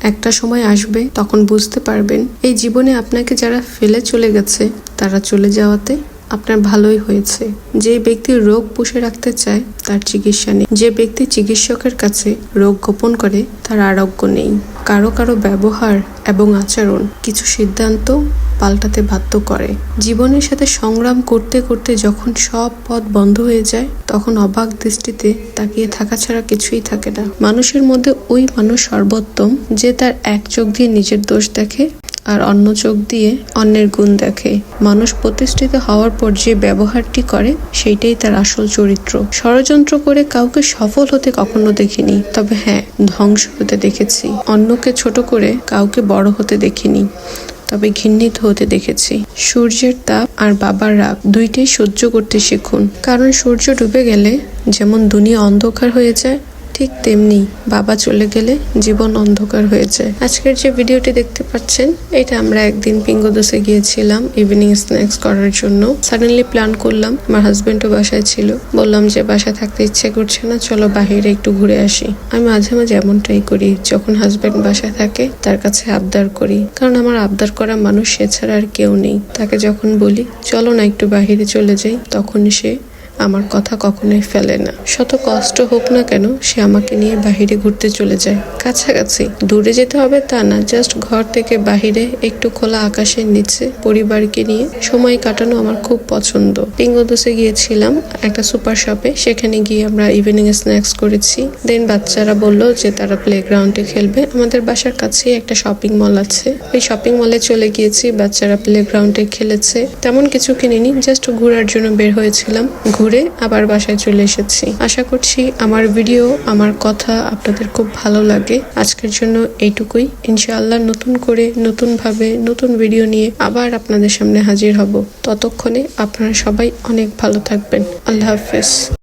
একটা সময় আসবে তখন বুঝতে পারবেন। এই জীবনে আপনাকে যারা ফেলে চলে গেছে, তারা চলে যাওয়াতে আপনার ভালোই হয়েছে। যে ব্যক্তি রোগ পুষে রাখতে চায়, তার চিকিৎসা নেই। যে ব্যক্তি চিকিৎসকের কাছে রোগ গোপন করে, তার আরোগ্য নেই। কারও কারও ব্যবহার এবং আচরণ কিছু সিদ্ধান্ত পাল্টাতে বাধ্য করে। জীবনের সাথে সংগ্রাম করতে করতে যখন সব পথ বন্ধ হয়ে যায়, তখন অবাক দৃষ্টিতে তাকিয়ে থাকা ছাড়া কিছুই থাকে না। মানুষের মধ্যে ওই মানুষ সর্বোত্তম, যে তার এক চোখ দিয়ে নিজের দোষ দেখে আর অন্য চোখ দিয়ে অন্যের গুণ দেখে। মানুষ প্রতিষ্ঠিত হওয়ার পর যে ব্যবহারটি করে, সেইটাই তার আসল চরিত্র। ষড়যন্ত্র করে কাউকে সফল হতে কখনো দেখিনি, তবে হ্যাঁ ধ্বংস হতে দেখেছি। অন্যকে ছোট করে কাউকে বড় হতে দেখিনি, তবে ঘৃণিত হতে দেখেছি। সূর্যের তাপ আর বাবার রাগ দুইটাই সহ্য করতে শিখুন। কারণ সূর্য ডুবে গেলে যেমন দুনিয়া অন্ধকার হয়ে যায় ঠিক তেমনি বাবা চলে গেলে জীবন অন্ধকার হয়ে যায়। আজকের যে ভিডিওটি দেখতে পাচ্ছেন, এটা আমরা একদিন পিঙ্গোদোসে গিয়েছিলাম ইভিনিং স্ন্যাক্স করার জন্য। সাডেনলি প্ল্যান করলাম, আমার হাজবেন্ডও বাসায় ছিল। বললাম যে, বাসায় থাকতে ইচ্ছে করছে না, চলো বাহিরে একটু ঘুরে আসি। আমি মাঝে মাঝে এমনটাই করি, যখন হাজবেন্ড বাসায় থাকে, তার কাছে আবদার করি। কারণ আমার আবদার করা মানুষ সে ছাড়া আর কেউ নেই। তাকে যখন বলি, চলো না একটু বাহিরে চলে যাই, তখন সে আমার কথা কখনোই ফেলে না। শত কষ্ট হোক না কেন, সে আমাকে নিয়ে বাহিরে ঘুরতে চলে যায়। কাছাকাছি। দূরে যেতে হবে তা না জাস্ট ঘর থেকে বাহিরে, একটু খোলা আকাশের নিচে, পরিবারকে নিয়ে। সময় কাটানো আমার খুব পছন্দ। পিঙ্গোদোসে গিয়েছিলাম একটা সুপার শপে। সেখানে গিয়ে আমরা ইভিনিং স্ন্যাক্স করেছি। দেন বাচ্চারা বলল যে তারা প্লে গ্রাউন্ডে খেলবে। আমাদের বাসার কাছেই একটা শপিং মল আছে। ওই শপিং মলে চলে গিয়েছি। বাচ্চারা প্লে গ্রাউন্ডে খেলেছে। তেমন কিছু কিনিনি জাস্ট ঘোরার জন্য বের হয়েছিলাম। ঘুরে আবার বাসায় চলে এসেছি। আশা করছি আমার ভিডিও, আমার কথা আপনাদের খুব ভালো লাগে। আজকের জন্য এইটুকুই। ইনশাআল্লাহ নতুন করে নতুন ভাবে নতুন ভিডিও নিয়ে আবার আপনাদের সামনে হাজির হব। ততক্ষণে আপনারা সবাই অনেক ভালো থাকবেন। আল্লাহ হাফেজ।